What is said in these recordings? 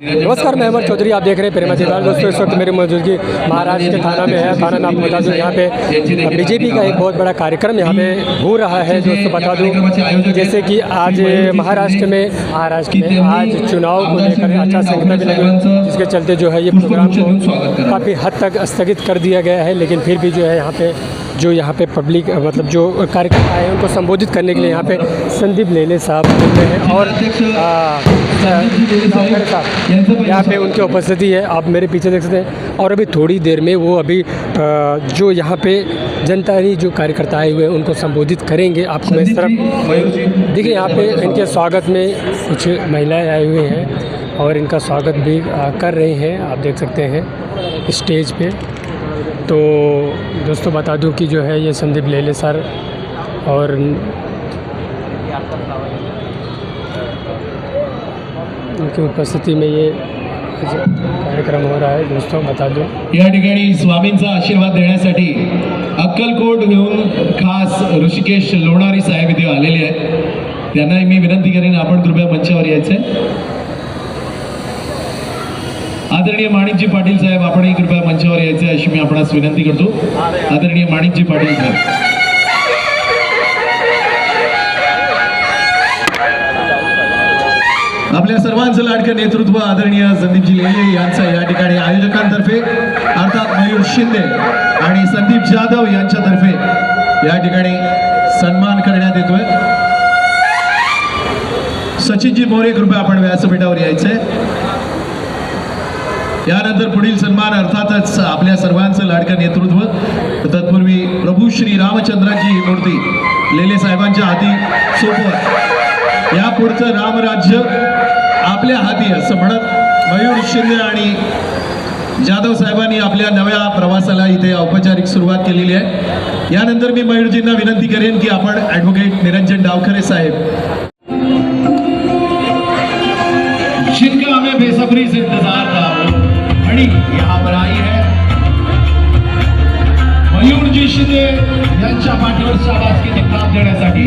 नमस्कार, मैं अमर चौधरी, आप देख रहे हैं प्रेमा दीवार दोस्तों, इस वक्त मेरी मौजूदगी महाराष्ट्र के थाना में है। थाना में आपको बता दूँ, यहाँ पे बीजेपी का एक बहुत बड़ा कार्यक्रम यहाँ पे हो रहा है दोस्तों बता दूँ, जैसे कि आज महाराष्ट्र में महाराष्ट्र में आज चुनाव को लेकर आचार संहिता भी लगी, जिसके चलते जो है ये प्रोग्राम को काफ़ी हद तक स्थगित कर दिया गया है, लेकिन फिर भी जो है यहाँ पे, जो यहाँ पे पब्लिक मतलब जो कार्यकर्ता आए हैं, उनको संबोधित करने के लिए यहाँ पे संदीप लेले साहब हैं। और यहाँ पे उनकी उपस्थिति है आप मेरे पीछे देख सकते हैं। और अभी थोड़ी देर में वो अभी जो यहाँ पे जनता ही जो कार्यकर्ता आए हुए हैं उनको संबोधित करेंगे। आपको मैं इस तरफ़ देखिए यहाँ पे इनके स्वागत में कुछ महिलाएँ आई हुई हैं और इनका स्वागत भी कर रहे हैं। आप देख सकते हैं स्टेज पे। तो दोस्तों बता दूँ कि जो है ये संदीप लेले सर और उनकी उपस्थिति में ये कार्यक्रम हो रहा है दोस्तों बता दो। या ठिकाणी स्वामींचा आशीर्वाद देण्यासाठी अक्कलकोट घेऊन खास ऋषिकेश लोणारी साहेब इथे आलेले आहेत. त्यांनाही मी विनंती करेन आपण कृपया मंचावर यायचं. आदरणीय माणिकजी पाटील साहेब आपणही कृपया मंचावर यायचे अशी मी आपणास विनंती करतो. आदरणीय माणिकजी पाटील साहेब. आपल्या सर्वांचं लाडकं नेतृत्व आदरणीय संदीपजी लेले यांचं या ठिकाणी आयोजकांतर्फे अर्थात मयूर शिंदे आणि संदीप जाधव यांच्यातर्फे या ठिकाणी सन्मान करण्यात येतोय. सचिनजी मोरे कृपया आपण व्यासपीठावर यायचंय. यानंतर पुढील सन्मान अर्थातच आपल्या सर्वांचं लाडकं नेतृत्व. तत्पूर्वी प्रभू श्री रामचंद्राची ही मूर्ती लेले साहेबांच्या हाती सोपवत या पुढचं रामराज्य आपल्या हाती असं म्हणत मयूर शिंदे आणि जाधव साहेबांनी आपल्या नव्या प्रवासाला इथे औपचारिक सुरुवात केलेली आहे. यानंतर मी मयूरजींना विनंती करेन की आपण ॲडव्होकेट निरंजन डावखरे साहेब. जिनका हमें बेसब्री से इंतजार था घड़ी यहाँ पर आई है। मयूरजी शिंदे यांच्या पाठीवर शाबासकीचे काम देण्यासाठी।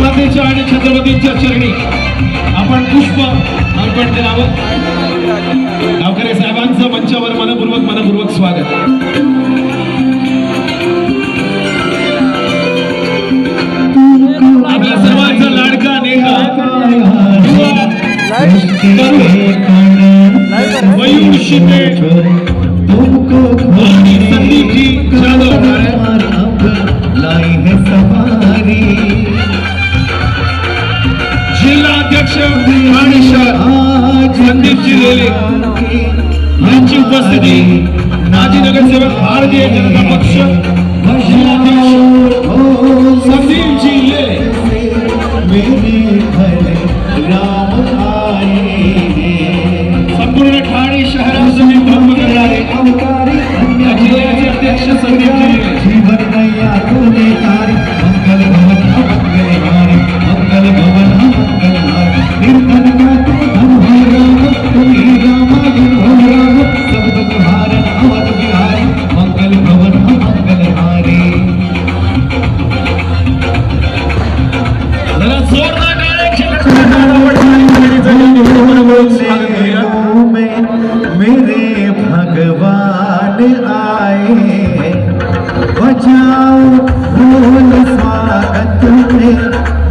मातेच्या आणि छत्रपतींच्या चरणी आपण पुष्प अर्पण करावं. गावकरे साहेबांचं मंचावर मनपूर्वक मनपूर्वक स्वागत. आपल्या सर्वांचा लाडका नेता मयूर शिंदे. तुमको आणि संदीपजी जाधव. लाई है सवारी. आज संदीपजी लेले यांची उपस्थिती माजी नगरसेवक भारतीय जनता पक्ष जिल्हाध्यक्ष संदीपजी लेले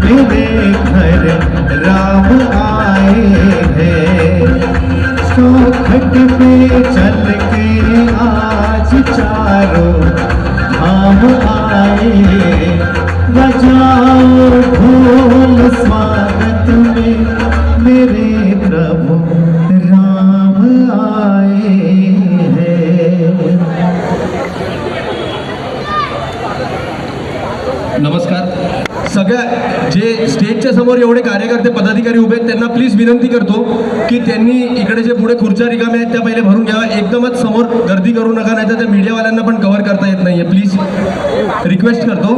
मेरे घर राम आए हैं। चौखट पे चल के आज चारों धाम आए बजाओ ढोल स्वागत में मेरे प्रभु राम आए हैं। नमस्कार। सगळ्या जे स्टेजच्या समोर एवढे कार्यकर्ते पदाधिकारी उभे आहेत त्यांना प्लीज विनंती करतो की त्यांनी इकडे जे पुढे खुर्च्या रिकाम्या आहेत त्या पहिले भरून घ्यावा एकदमच समोर गर्दी करू नका नाही तर त्या मीडियावाल्यांना पण कव्हर करता येत नाहीये. प्लीज रिक्वेस्ट करतो.